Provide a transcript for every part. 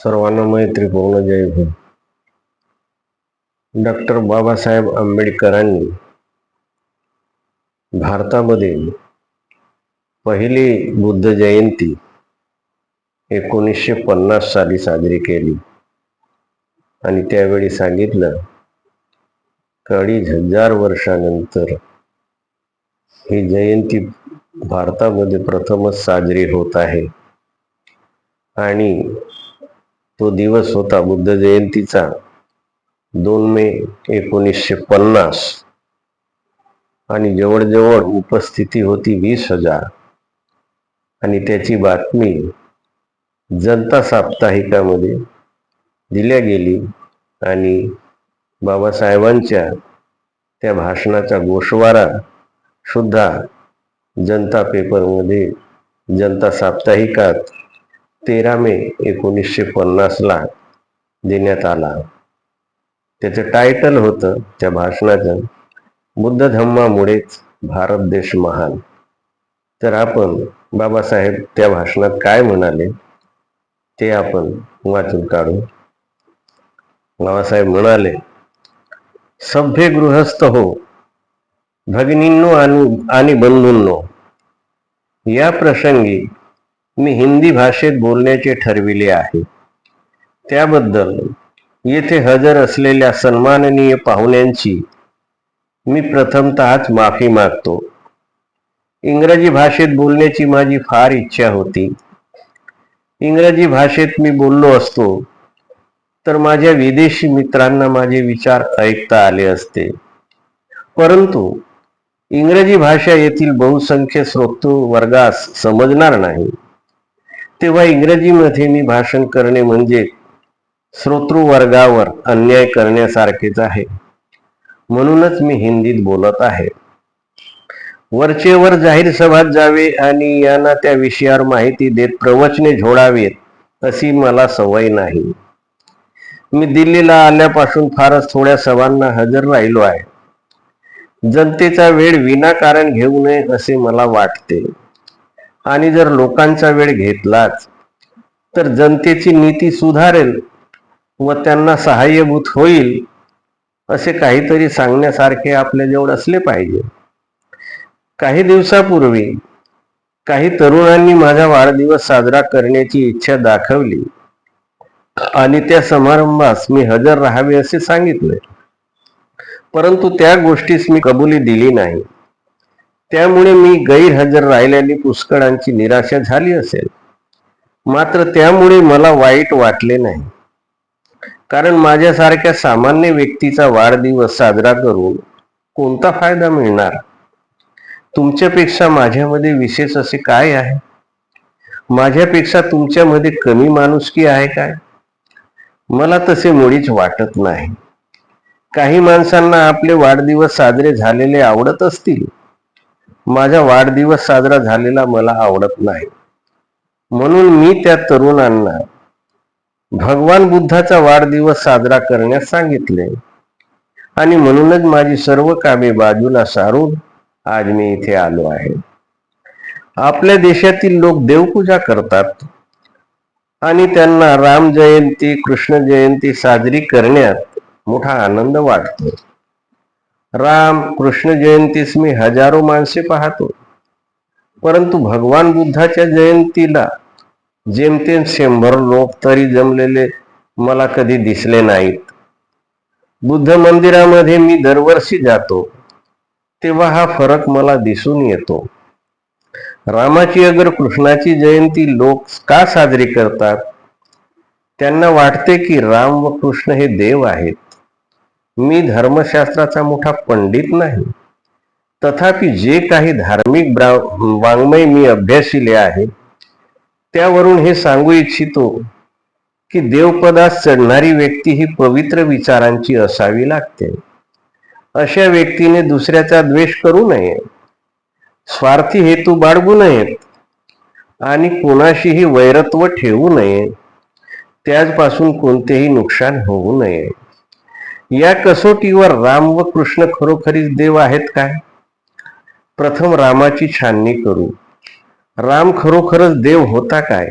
सर्वांना मैत्रीपूर्ण जय हो डॉक्टर बाबासाहेब आंबेडकरांनी भारतामध्ये पहिली बुद्ध जयंती एकोणीसशे पन्नास साली साजरी केली. आणि त्यावेळी सांगितलं की अडीच हजार वर्षानंतर ही जयंती भारतामध्ये प्रथमच साजरी होत आहे. आणि तो दिवस होता बुद्ध जयंतीचा दोन मे एकोणीसशे पन्नास. आणि जवळजवळ उपस्थिती होती वीस हजार. आणि त्याची बातमी जनता साप्ताहिकामध्ये दिल्या गेली आणि बाबासाहेबांच्या त्या भाषणाचा गोषवारा सुद्धा जनता पेपरमध्ये जनता साप्ताहिकात तेरा मे एकोणीसशे पन्नासला देण्यात आला. त्याचं टायटल होतं त्या भाषणाचं बुद्ध धम्मामुळेच भारत देश महान. तर आपण बाबासाहेब त्या भाषणात काय म्हणाले ते आपण वाचून काढू. बाबासाहेब म्हणाले सभ्य गृहस्थ हो भगिनींनो आणि आणि बंधूंनो या प्रसंगी मी हिंदी भाषेत बोलण्याचे ठरविले आहे. त्याबद्दल येथे हजर असलेल्या सन्माननीय पाहुण्यांची मी प्रथमतःच माफी मागतो. इंग्रजी भाषेत बोलण्याची माझी फार इच्छा होती. इंग्रजी भाषेत मी बोललो असतो तर माझ्या विदेशी मित्रांना माझे विचार ऐकता आले असते. परंतु इंग्रजी भाषा येथील बहुसंख्य श्रोतृ वर्गास समजणार नाही. तेव्हा इंग्रजीमध्ये मी भाषण करणे म्हणजे श्रोतृवर्गावर अन्याय करण्यासारखेच आहे. म्हणूनच मी हिंदीत बोलत आहे. वरचेवर जाहीर सभात जावे आणि यांना त्या विषयावर माहिती देत प्रवचने झोडावेत अशी मला सवय नाही. मी दिल्लीला आल्यापासून फारच थोड्या सभांना हजर राहिलो आहे. जनतेचा वेळ विनाकारण घेऊ नये असे मला वाटते. आणि जर लोकांचा वेळ घेतलाच तर जनतेची नीती सुधारेल व त्यांना सहाय्यभूत होईल असे काहीतरी सांगण्यासारखे आपल्याजवळ असले पाहिजे. काही दिवसापूर्वी काही तरुणांनी माझा वाढदिवस साजरा करण्याची इच्छा दाखवली आणि त्या समारंभास मी हजर राहावे असे सांगितले. परंतु त्या गोष्टीस मी कबुली दिली नाही. त्यामुळे मी गैरहजर राहिल्याने पुष्कळांची निराशा झाली असेल. मात्र त्यामुळे मला वाईट वाटले नाही. कारण माझ्यासारख्या सामान्य व्यक्तीचा वाढदिवस साजरा करून कोणता फायदा मिळणार? तुमच्यापेक्षा माझ्यामध्ये विशेष असे काय आहे? माझ्यापेक्षा तुमच्यामध्ये कमी माणुसकी आहे काय? मला तसे मुळीच वाटत नाही. काही माणसांना आपले वाढदिवस साजरे झालेले आवडत असतील. माझा वाढदिवस साजरा झालेला मला आवडत नाही. म्हणून मी त्या तरुणांना भगवान बुद्धाचा वाढदिवस साजरा करण्यास सांगितले. आणि म्हणूनच माझी सर्व कामे बाजूला सारून आज मी इथे आलो आहे. आपल्या देशातील लोक देवपूजा करतात. आणि त्यांना राम जयंती कृष्ण जयंती साजरी करण्यात मोठा आनंद वाटतो. राम कृष्ण जयंतीस मी हजारो माणसे पाहतो. परंतु भगवान बुद्धाच्या जयंतीला जेमतेम शंभर लोक तरी जमलेले मला कधी दिसले नाहीत. बुद्ध मंदिरामध्ये मी दरवर्षी जातो तेव्हा हा फरक मला दिसून येतो. रामाची अगर कृष्णाची जयंती लोक का साजरी करतात? त्यांना वाटते की राम व कृष्ण हे देव आहेत. मी धर्मशास्त्राचा मोठा पंडित नाही. तथापि जे काही धार्मिक ब्रा- वाङ्मय मी अभ्यासिले आहे त्यावरून हे सांगू इच्छितो की देवपदास चढणारी व्यक्ती ही पवित्र विचारांची असावी लागते. अशा व्यक्तीने दुसऱ्याचा द्वेष करू नये. स्वार्थी हेतू बाळगू नयेत. आणि कोणाशीही वैरत्व ठेवू नये. त्याचपासून कोणतेही नुकसान होऊ नये. या कसोटीवर राम व कृष्ण खरोखरीच देव आहेत काय? प्रथम रामाची छाननी करू. राम खरोखरच देव होता काय?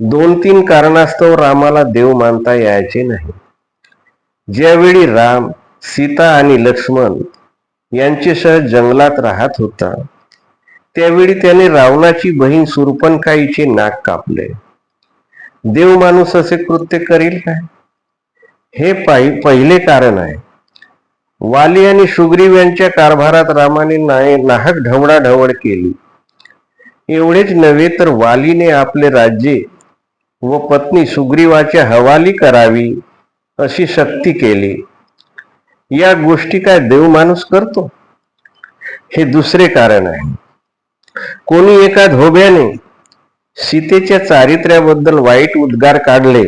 दोन तीन कारणास्तव रामाला देव मानता यायचे नाही. ज्यावेळी राम सीता आणि लक्ष्मण यांच्यासह जंगलात राहत होता त्यावेळी त्याने रावणाची बहीण सुरपणकाईचे नाक कापले. देव माणूस असे कृत्य करील काय? हे पहिले कारण आहे. वाली आणि सुग्रीव यांच्या कारभारात रामाने नाहक ढवळाढवळ केली. एवढेच नव्हे तर वालीने आपले राज्ये व पत्नी सुग्रीवाच्या हवाली करावी अशी सक्ती केली. या गोष्टी काय देव माणूस करतो? हे दुसरे कारण आहे. कोणी एका धोब्याने सीतेच्या चारित्र्याबद्दल वाईट उद्गार काढले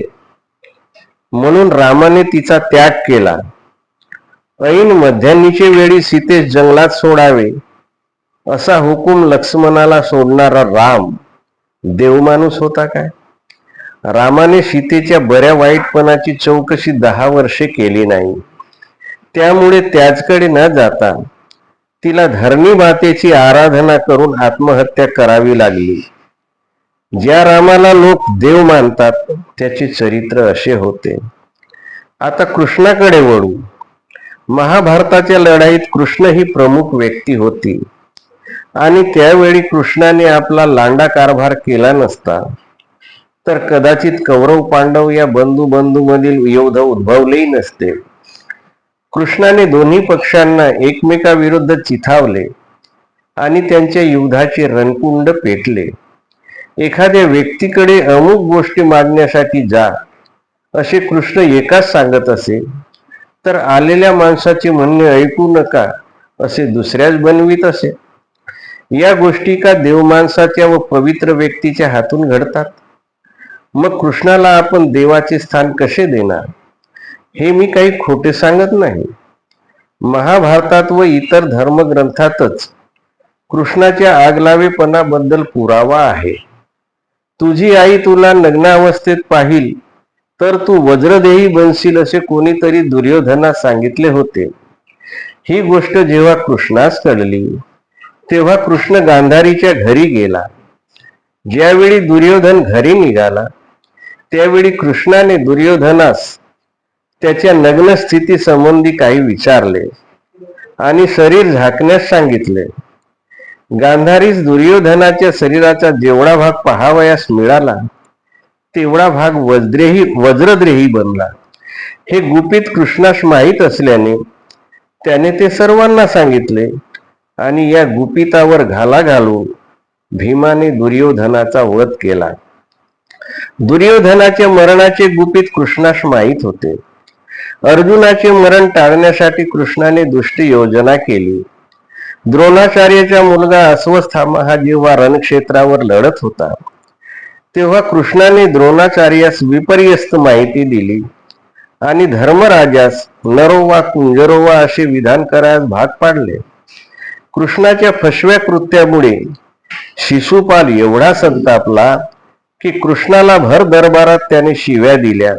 म्हणून रामाने तिचा त्याग केला. ऐन मध्यान्नीचे वेळी सीतेश जंगलात सोडावे असा हुकूम लक्ष्मणाला सोडणारा राम देवमाणूस होता काय? रामाने सीतेच्या बऱ्या वाईटपणाची चौकशी दहा वर्षे केली नाही. त्यामुळे त्याचकडे न जाता तिला धरणी मातेची आराधना करून आत्महत्या करावी लागली. ज्या रामाला लोक देव मानतात त्याचे चरित्र असे होते. आता कृष्णाकडे वळू. महाभारताच्या लढाईत कृष्ण ही प्रमुख व्यक्ती होती. आणि त्यावेळी कृष्णाने आपला लांडा कारभार केला नसता. तर कदाचित कौरव पांडव या बंधू बंधू मधील युद्ध उद्भवलेही नसते. कृष्णाने दोन्ही पक्षांना एकमेकाविरुद्ध चिथावले आणि त्यांच्या युद्धाचे रणकुंड पेटले. एखाद्या व्यक्तीकडे अमुक गोष्टी मागण्यासाठी जा असे कृष्ण एकाच सांगत असे तर आलेल्या माणसाचे म्हणणे ऐकू नका असे दुसऱ्याच बनवीत असे. या गोष्टी का देव माणसाच्या व पवित्र व्यक्तीच्या हातून घडतात? मग कृष्णाला आपण देवाचे स्थान कसे देणार? हे मी काही खोटे सांगत नाही. महाभारतात व इतर धर्मग्रंथातच कृष्णाच्या आगलावेपणाबद्दल पुरावा आहे. तुझी आई तुला नग्नावस्थेत पाहिल तर तू वज्रदेही बनशील असे कोणीतरी दुर्योधनास सांगितले होते. ही गोष्ट जेव्हा कृष्णास कळली तेव्हा कृष्ण गांधारीच्या घरी गेला. ज्यावेळी दुर्योधन घरी निघाला त्यावेळी कृष्णाने दुर्योधनास त्याच्या नग्न स्थिती संबंधी काही विचारले आणि शरीर झाकण्यास सांगितले. गांधारीस दुर्योधनाच्या शरीराचा जेवढा भाग पहावयास मिळाला तेवढा भाग वज्रेही वज्रद्रेही बनला. हे गुपित कृष्णास माहीत असल्याने त्याने ते सर्वांना सांगितले आणि या गुपितावर घाला घालून भीमाने दुर्योधनाचा वध केला. दुर्योधनाच्या मरणाचे गुपित कृष्णास माहीत होते. अर्जुनाचे मरण टाळण्यासाठी कृष्णाने दुष्ट योजना केली. द्रोणाचार्याचा मुलगा अस्वस्थामा हा जेव्हा रणक्षेत्रावर लढत होता. तेव्हा कृष्णाने द्रोणाचार्यास विपर्यस्त माहिती दिली. आणि धर्मराजास नरोवा कुंजरोवा असे विधान करायस भाग पाडले. कृष्णाच्या फसव्या कृत्यामुळे शिशुपाल एवढा संतापला की कृष्णाला भर दरबारात त्याने शिव्या दिल्या.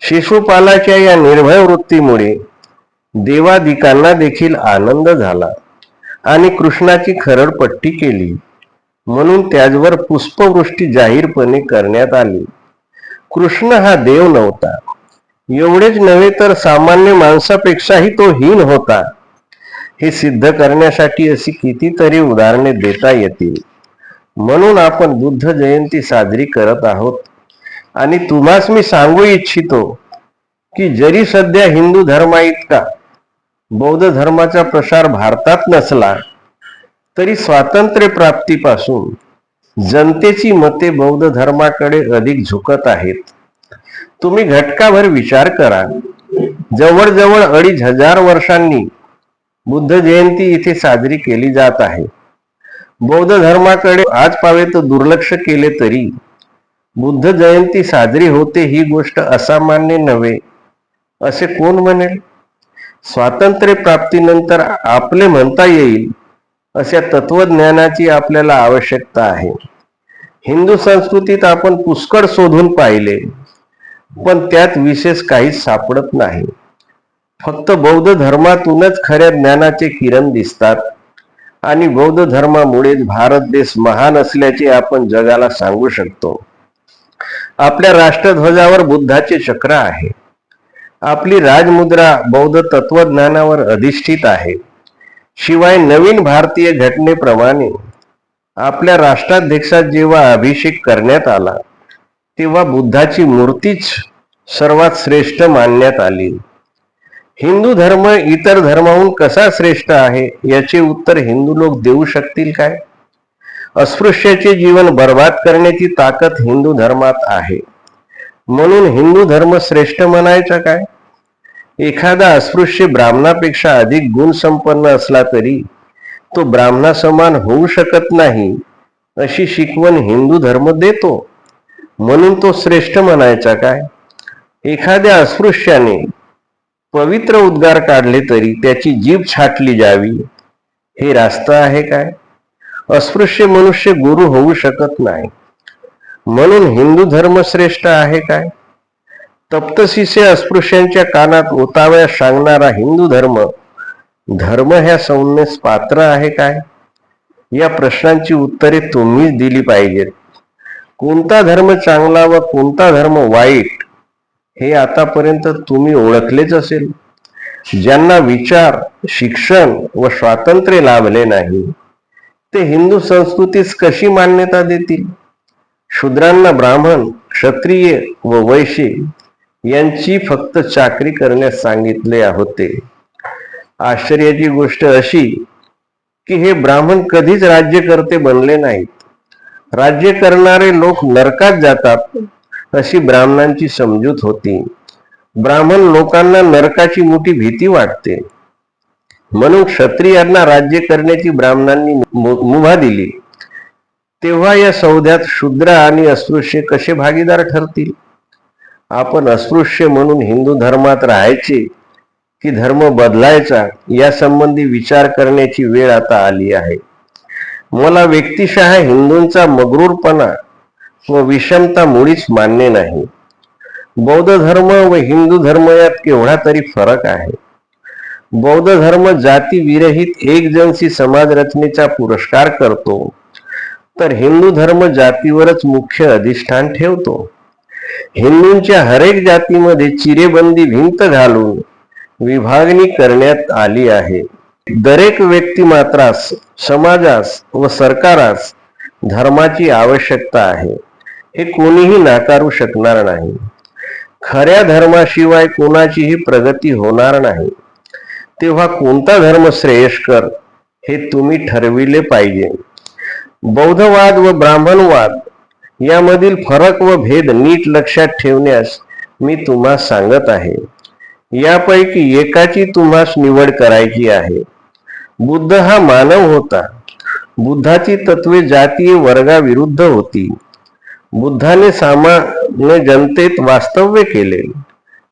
शिशुपालाच्या या निर्भय वृत्तीमुळे देवादिकांना देखील आनंद झाला. आणि कृष्णाची खरडपट्टी केली. म्हणून त्याचवर पुष्पवृष्टी जाहीरपणे करण्यात आली. कृष्ण हा देव नव्हता. एवढेच नव्हे तर सामान्य माणसापेक्षाही तो हीन होता. हे सिद्ध करण्यासाठी अशी कितीतरी उदाहरणे देता येतील. म्हणून आपण बुद्ध जयंती साजरी करत आहोत. आणि तुम्हास मी सांगू इच्छितो की जरी सध्या हिंदू धर्माइतका बौद्ध धर्माचा प्रसार भारतात नसला तरी स्वातंत्र्य प्राप्तीपासून जनतेची मते बौद्ध धर्माकडे अधिक झुकत आहेत. तुम्ही घटकाभर विचार करा. जवळजवळ अडीच हजार वर्षांनी बुद्ध जयंती इथे साजरी केली जात आहे. बौद्ध धर्माकडे आज पावे तर दुर्लक्ष केले तरी बुद्ध जयंती साजरी होते ही गोष्ट असामान्य नव्हे असे कोण म्हणेल? स्वातंत्र्य प्राप्तीनंतर आपले म्हणता येईल अशा तत्वज्ञानाची आपल्याला आवश्यकता आहे. हिंदू संस्कृतीत आपण पुष्कळ शोधून पाहिले पण त्यात विशेष काहीच सापडत नाही. फक्त बौद्ध धर्मातूनच खऱ्या ज्ञानाचे किरण दिसतात आणि बौद्ध धर्मामुळेच भारत देश महान असल्याचे आपण जगाला सांगू शकतो. आपल्या राष्ट्रध्वजावर बुद्धाचे चक्र आहे. आपली राजमुद्रा बौद्ध तत्वज्ञानावर अधिष्ठित आहे. शिवाय नवीन भारतीय घटनेप्रमाणे आपल्या राष्ट्राध्यक्षात जेव्हा अभिषेक करण्यात आला तेव्हा बुद्धाची मूर्तीच सर्वात श्रेष्ठ मानण्यात आली. हिंदू धर्म इतर धर्माहून कसा श्रेष्ठ आहे याचे उत्तर हिंदू लोक देऊ शकतील काय? अस्पृश्याचे जीवन बर्बाद करण्याची ताकद हिंदू धर्मात आहे. म्हणून हिंदू धर्म श्रेष्ठ म्हणायचा काय? एखादा अस्पृश्य ब्राह्मणापेक्षा अधिक गुणसंपन्न असला तरी तो ब्राह्मणासमान होऊ शकत नाही अशी शिकवण हिंदू धर्म देतो. म्हणून तो श्रेष्ठ म्हणायचा काय? एखाद्या अस्पृश्याने पवित्र उद्गार काढले तरी त्याची जीभ छाटली जावी. हे रास्त आहे काय? अस्पृश्य मनुष्य गुरु होऊ शकत नाही. म्हणून हिंदू धर्म श्रेष्ठ आहे काय? तप्तशिसे अस्पृश्यांच्या कानात ओताव्या सांगणारा हिंदू धर्म धर्म ह्या संज्ञेस पात्र आहे काय? या प्रश्नांची उत्तरे तुम्हीच दिली पाहिजेत. कोणता धर्म चांगला व कोणता धर्म वाईट हे आतापर्यंत तुम्ही ओळखलेच असेल. ज्यांना विचार शिक्षण व स्वातंत्र्य लाभले नाही ते हिंदू संस्कृतीस कशी मान्यता देतील? शूद्रांना ब्राह्मण क्षत्रिय व वैश्य यांची फक्त चाकरी करण्यास सांगितले होते. आश्चर्याची गोष्ट अशी की हे ब्राह्मण कधीच राज्यकर्ते बनले नाहीत. राज्य करणारे लोक नरकात जातात अशी ब्राह्मणांची समजूत होती. ब्राह्मण लोकांना नरकाची मोठी भीती वाटते. म्हणून क्षत्रियांना राज्य करण्याची ब्राह्मणांनी मु- मुभा दिली. तेव्हा या सौद्यात शूद्र आणि अस्पृश्य कसे भागीदार ठरतील? आपण अस्पृश्य म्हणून हिंदू धर्मात राहायचे की धर्म बदलायचा या संबंधी विचार करण्याची वेळ आता आली आहे. मला व्यक्तिशः हिंदूंचा मगरूरपणा व विषमता मुळीच मान्य नाही. बौद्ध धर्म व हिंदू धर्म यात केवढा तरी फरक आहे. बौद्ध धर्म जाती विरहित एक जनसी समाज रचनेचा पुरस्कार करतो. तर हिंदू धर्म जातीवरच मुख्य अधिष्ठान ठेवतो. हिंदूंच्या हरेक जातीमध्ये चिरेबंदी भिंत घालून विभागणी करण्यात आली आहे. दरेक व्यक्तिमात्रास समाजास व सरकारास धर्माची आवश्यकता आहे. हे कोणीही नाकारू शकणार नाही. खऱ्या धर्माशिवाय कोणाचीही प्रगती होणार नाही. तेव्हा कोणता धर्म श्रेयस्कर हे तुम्ही ठरविले पाहिजे. बौद्धवाद व ब्राह्मणवाद यामधील फरक व भेद नीट लक्षात ठेवण्यास मी तुम्हास सांगत आहे. यापैकी एकाची तुम्हास निवड करायची आहे. बुद्ध हा मानव होता. बुद्धाची तत्वे जातीय वर्गाविरुद्ध होती. बुद्धाने सामान्य जनतेत वास्तव्य केले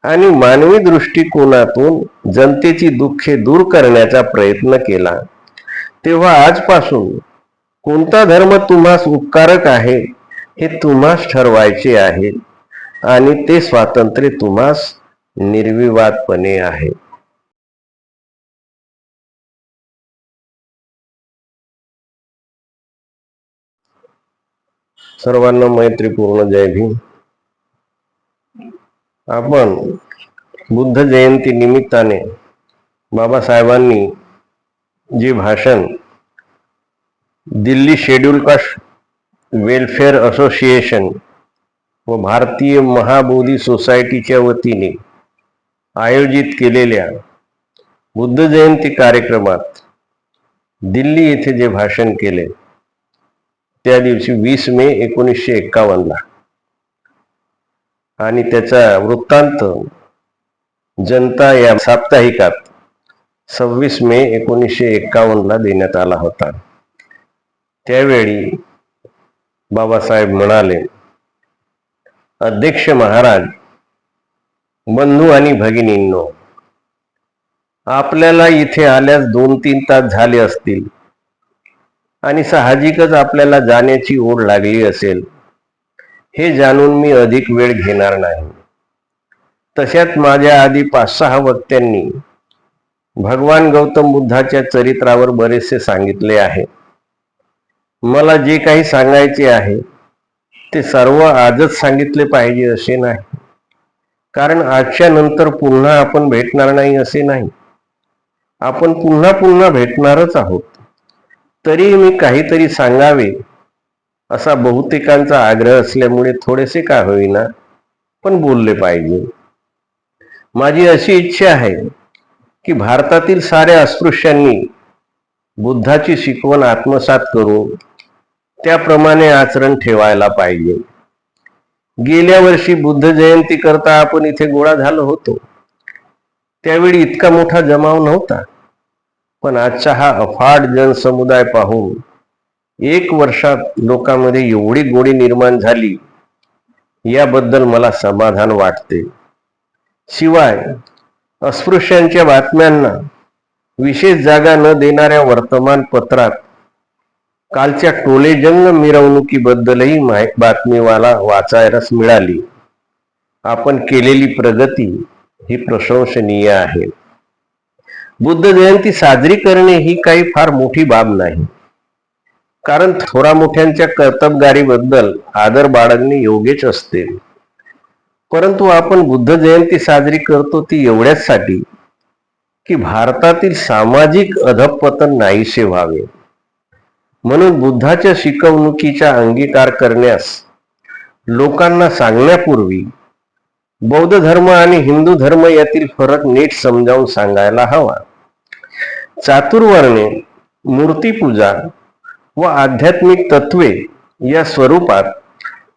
आणि मानवी दृष्टिकोनातून जनतेची दुःखे दूर करण्याचा प्रयत्न केला. तेव्हा आजपासून कोणता धर्म तुम्हास उपकारक आहे हे तुम्हास ठरवायचे आहे आणि ते स्वातंत्र्य तुम्हास निर्विवादपणे आहे. सर्वांना मैत्रीपूर्ण जय भीम. आपण बुद्ध जयंती निमित्ताने बाबासाहेबांनी जे भाषण Delhi schedule caste welfare association व भारतीय महाबोधी सोसायटीच्या वतीने आयोजित केलेल्या बुद्ध जयंती कार्यक्रमात दिल्ली येथे जे भाषण केले त्या दिवशी वीस मे एकोणीसशे एक्कावन्नला. आणि त्याचा वृत्तांत जनता या साप्ताहिकात सव्वीस मे एकोणीसशे एक्कावन्नला देण्यात आला होता. त्यावेळी बाबासाहेब म्हणाले अध्यक्ष महाराज बंधू आणि भगिनींनो आपल्याला इथे आल्यास दोन तीन तास झाले असतील आणि साहजिकच आपल्याला जाण्याची ओढ लागली असेल. हे जाणून मी अधिक वेळ घेणार नाही. तशात माझ्या आधी पाच सहा वक्त्यांनी भगवान गौतम बुद्धाच्या चरित्रावर बरेचसे सांगितले आहे. मला जे काही सांगायचे आहे ते सर्व आजच सांगितले पाहिजे असे नाही. कारण आजच्या नंतर पुन्हा आपण भेटणार नाही असे नाही. आपण पुन्हा पुन्हा भेटणारच आहोत. तरी मी काहीतरी सांगावे असा बहुतेकांचा आग्रह असल्यामुळे थोडेसे का होईना पण बोलले पाहिजे. माझी अशी इच्छा आहे की भारतातील साऱ्या अस्पृश्यांनी बुद्धाची शिकवण आत्मसात करून त्याप्रमाणे आचरण ठेवायला पाहिजे. गेल्या वर्षी बुद्ध जयंती करता आपण इथे गोळा झालो होतो. त्यावेळी इतका मोठा जमाव नव्हता. पण आजचा हा अफाट जनसमुदाय पाहून एक वर्षात लोकांमध्ये एवढी गोडी निर्माण झाली याबद्दल मला समाधान वाटते. शिवाय अस्पृश्यांच्या बातम्यांना विशेष जागा न देणाऱ्या वर्तमानपत्रात कालच्या टोलेजंग मिरवणुकीबद्दलही बातमीवाला वाचायलाच मिळाली. आपण केलेली प्रगती ही प्रशंसनीय आहे. बुद्ध जयंती साजरी करणे ही काही फार मोठी बाब नाही. कारण थोरा मोठ्यांच्या कर्तबगारीबद्दल आदर बाळगणे योग्यच असते. परंतु आपण बुद्ध जयंती साजरी करतो ती एवढ्याचसाठी की भारतातील सामाजिक अधपतन नाहीसे व्हावे. म्हणून बुद्धाच्या शिकवणुकीचा अंगीकार करण्यास लोकांना सांगण्यापूर्वी बौद्ध धर्म आणि हिंदू धर्म यातील फरक नीट समजावून सांगायला हवा. चातुर्वर्णे मूर्तीपूजा व आध्यात्मिक तत्वे या स्वरूपात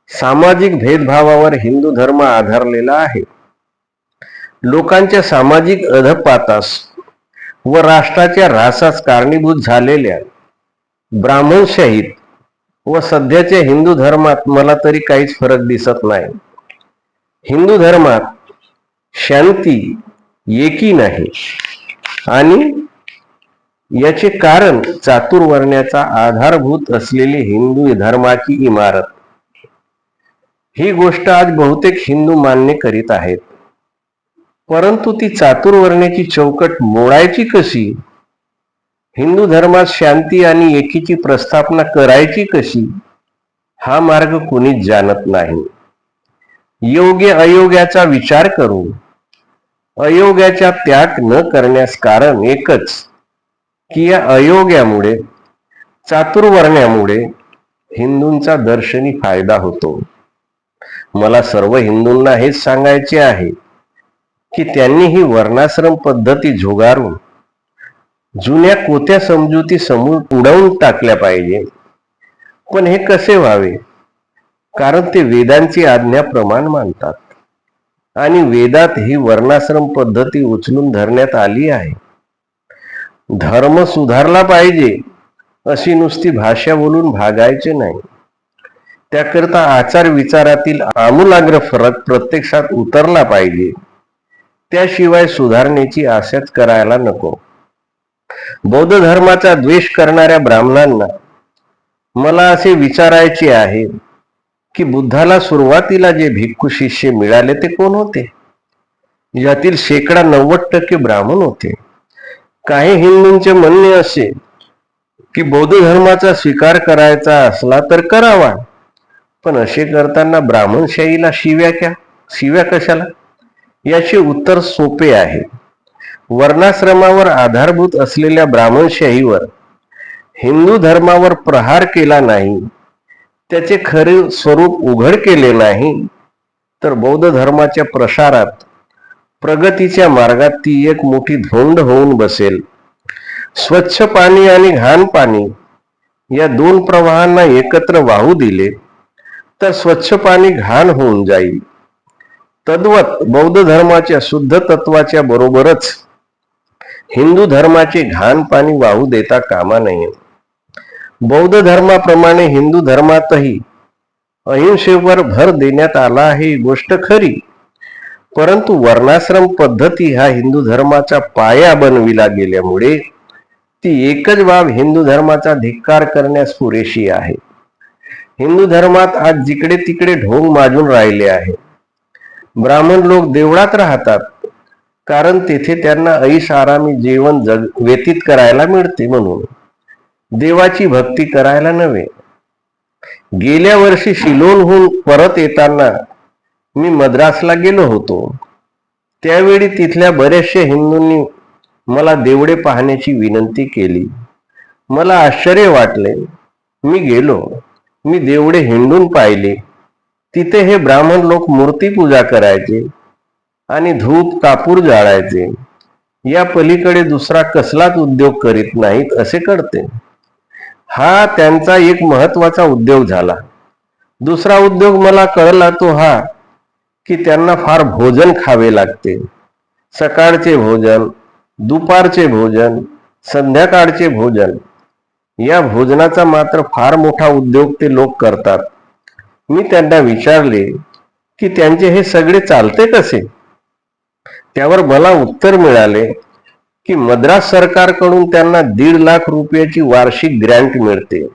सामाजिक भेदभावावर हिंदू धर्म आधारलेला आहे. लोकांच्या सामाजिक अधपातास व राष्ट्राच्या ऱ्हासास कारणीभूत झालेल्या ब्राह्मणशाहीत व सध्याच्या हिंदू धर्मात मला तरी काहीच फरक दिसत नाही. हिंदू धर्मात शांती एकी नाही आणि याचे कारण चातुर्वर्ण्याचा आधारभूत असलेली हिंदू धर्माची इमारत. ही गोष्ट आज बहुतेक हिंदू मान्य करीत आहेत. परंतु ती चातुर्वर्ण्याची चौकट मोडायची कशी? हिंदू धर्मात शांती आणि एकीची प्रस्थापना करायची कशी हा मार्ग कोणीच जाणत नाही. योग्य अयोग्याचा विचार करून अयोग्याचा त्याग न करण्यास कारण एकच की या अयोग्यामुळे चातुर्वर्ण्यामुळे हिंदूंचा दर्शनी फायदा होतो. मला सर्व हिंदूंना हेच सांगायचे आहे की त्यांनी ही वर्णाश्रम पद्धती झुगारून जुन्या कोत्या समजुती समोर उडवून टाकल्या पाहिजे. पण हे कसे व्हावे? कारण ते वेदांची आज्ञा प्रमाण मानतात. आणि वेदात ही वर्णाश्रम पद्धती उचलून धरण्यात आली आहे. धर्म सुधारला पाहिजे अशी नुसती भाषा बोलून भागायचे नाही. त्याकरता आचार विचारातील आमूलाग्र फरक प्रत्यक्षात उतरला पाहिजे. त्याशिवाय सुधारणेची आशाच करायला नको. बौद्ध धर्माचा द्वेष करणाऱ्या ब्राह्मणांना मला असे विचारायचे आहे की बुद्धाला सुरुवातीला जे भिक्खू शिष्य मिळाले ते कोण होते? यातील शेकडा नव्वद टक्के ब्राह्मण होते. काही हिंदूंचे म्हणणे असे की बौद्ध धर्माचा स्वीकार करायचा असला तर करावा. पण असे करताना ब्राह्मणशाहीला शिव्या क्या? शिव्या कशाला? याचे उत्तर सोपे आहे. वर्णाश्रमावर आधारभूत असलेल्या ब्राह्मणशाहीवर हिंदू धर्मावर प्रहार केला नाही त्याचे खरे स्वरूप उघड केले नाही तर बौद्ध धर्माच्या प्रसारात प्रगतीच्या मार्गात ती एक मोठी धोंड होऊन बसेल. स्वच्छ पाणी आणि घाण पाणी या दोन प्रवाहांना एकत्र वाहू दिले तर स्वच्छ पाणी घाण होऊन जाईल. तद्वत बौद्ध धर्माच्या शुद्ध तत्वाच्या बरोबरच हिंदू धर्माचे घाण पाणी वाहू देता कामा नये. बौद्ध धर्माप्रमाणे हिंदू धर्मातही अहिंसेवर भर देण्यात आला आहे ही गोष्ट खरी. परंतु वर्णाश्रम पद्धती हा हिंदू धर्माचा पाया बनविला गेल्यामुळे ती एकच बाब हिंदू धर्माचा धिक्कार करण्यास पुरेशी आहे. हिंदू धर्मात आज जिकडे तिकडे ढोंग माजून राहिले आहे. ब्राह्मण लोक देवळात राहतात. कारण तेथे त्यांना ऐश आरामी जीवन जग व्यतीत करायला मिळते म्हणून. देवाची भक्ती करायला नव्हे. गेल्या वर्षी शिलोनहून परत येताना मी मद्रासला गेलो होतो. त्यावेळी तिथल्या बऱ्याचशा हिंदूंनी मला देवडे पाहण्याची विनंती केली. मला आश्चर्य वाटले. मी गेलो. मी देवडे हिंडून पाहिले. तिथे हे ब्राह्मण लोक मूर्तीपूजा करायचे. आणि धूप कापूर जाळायचे. या पलीकडे दुसरा कसलाच उद्योग करीत नाहीत असे कळते. हा त्यांचा एक महत्त्वाचा उद्योग झाला. दुसरा उद्योग मला कळला तो हा की त्यांना फार भोजन खावे लागते. सकाळचे भोजन दुपारचे भोजन संध्याकाळचे भोजन. या भोजनाचा मात्र फार मोठा उद्योग ते लोक करतात. मी त्यांना विचारले की त्यांचे हे सगळे चालते कसे? त्यावर मला उत्तर मिळाले की मद्रास सरकारकडून त्यांना दीड लाख रुपयाची वार्षिक ग्रँट मिळते.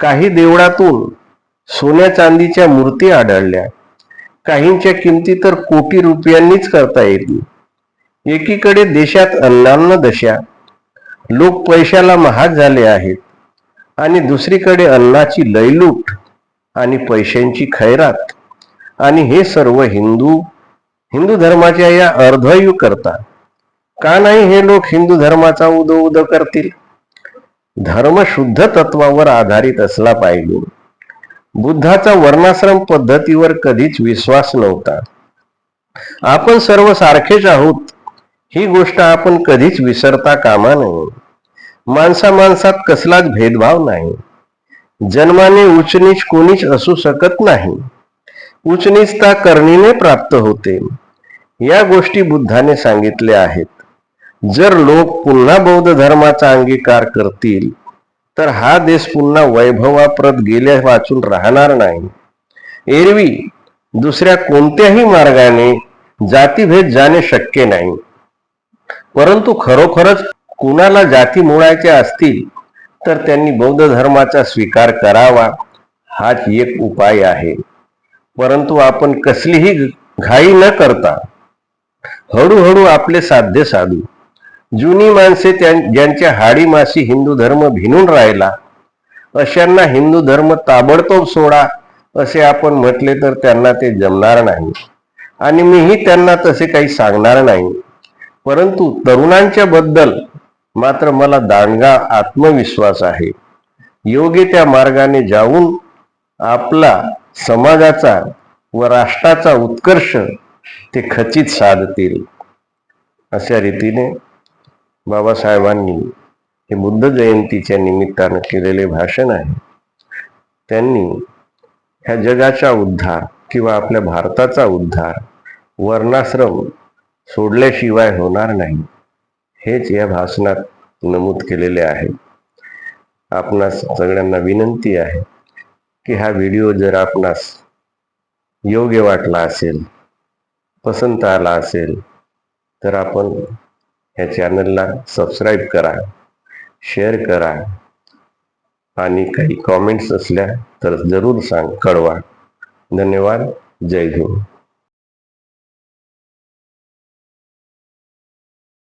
काही देवळातून सोन्या चांदीच्या मूर्ती आढळल्या. काहींच्या किमती तर कोटी रुपयांनीच करता येतील. एकीकडे देशात अन्नान्न दशा लोक पैशाला महाग झाले आहेत आणि दुसरीकडे अन्नाची लयलूट आणि पैशांची खैरात. आणि हे सर्व हिंदू हिंदू धर्माच्या या अर्धयू करता. का नाही हे लोक हिंदू धर्माचा उदो उदो करतील? धर्म शुद्ध तत्वावर आधारित असला पाहिजे. बुद्धाचा वर्णाश्रम पद्धतीवर कधीच विश्वास नव्हता. आपण सर्व सारखेच आहोत. ही गोष्ट आपण कधीच विसरता कामा नये. माणसा माणसात कसलाच भेदभाव नाही. जन्माने उचनीच कोणीच असू शकत नाही. उचनीचता करणीने प्राप्त होते. या गोष्टी बुद्धाने सांगितल्या आहेत. जर लोक पुन्हा बौद्ध धर्माचा अंगीकार करतील तर हा देश पुन्हा वैभवाप्रत गेल्या वाचून राहणार नाही. एरवी दुसऱ्या कोणत्याही मार्गाने जातीभेद जाणे शक्य नाही. परंतु खरोखरच कुणाला जाती मोडायच्या असतील तर त्यांनी बौद्ध धर्माचा स्वीकार करावा हाच एक उपाय आहे. परंतु आपण कसलीही घाई न करता हळूहळू आपले साध्य साधू. जुनी माणसे त्यां- ज्यांच्या हाडी मासी हिंदू धर्म भिनून राहिला अशांना हिंदू धर्म ताबडतोब सोडा असे आपण म्हटले तर त्यांना ते जमणार नाही. आणि मीही त्यांना तसे काही सांगणार नाही. परंतु तरुणांच्या बद्दल मात्र मला दांडगा आत्मविश्वास आहे. योग्य त्या मार्गाने जाऊन आपला समाजाचा व राष्ट्राचा उत्कर्ष ते खचित साधतील. अशा रीतीने बाबासाहेबांनी हे बुद्ध जयंतीच्या निमित्तानं केलेले भाषण आहे. त्यांनी ह्या जगाचा उद्धार किंवा आपल्या भारताचा उद्धार वर्णाश्रम सोडल्याशिवाय होणार नाही हेच या भाषणात नमूद केलेले आहे. आपणास सगळ्यांना विनंती आहे. की हा व्हिडिओ जर आपणास योग्य वाटला असेल पसंत आला असेल तर आपण ह्या चॅनलला सबस्क्राईब करा शेअर करा आणि काही कॉमेंट्स असल्या तर जरूर सांग कळवा. धन्यवाद. जय हिंद.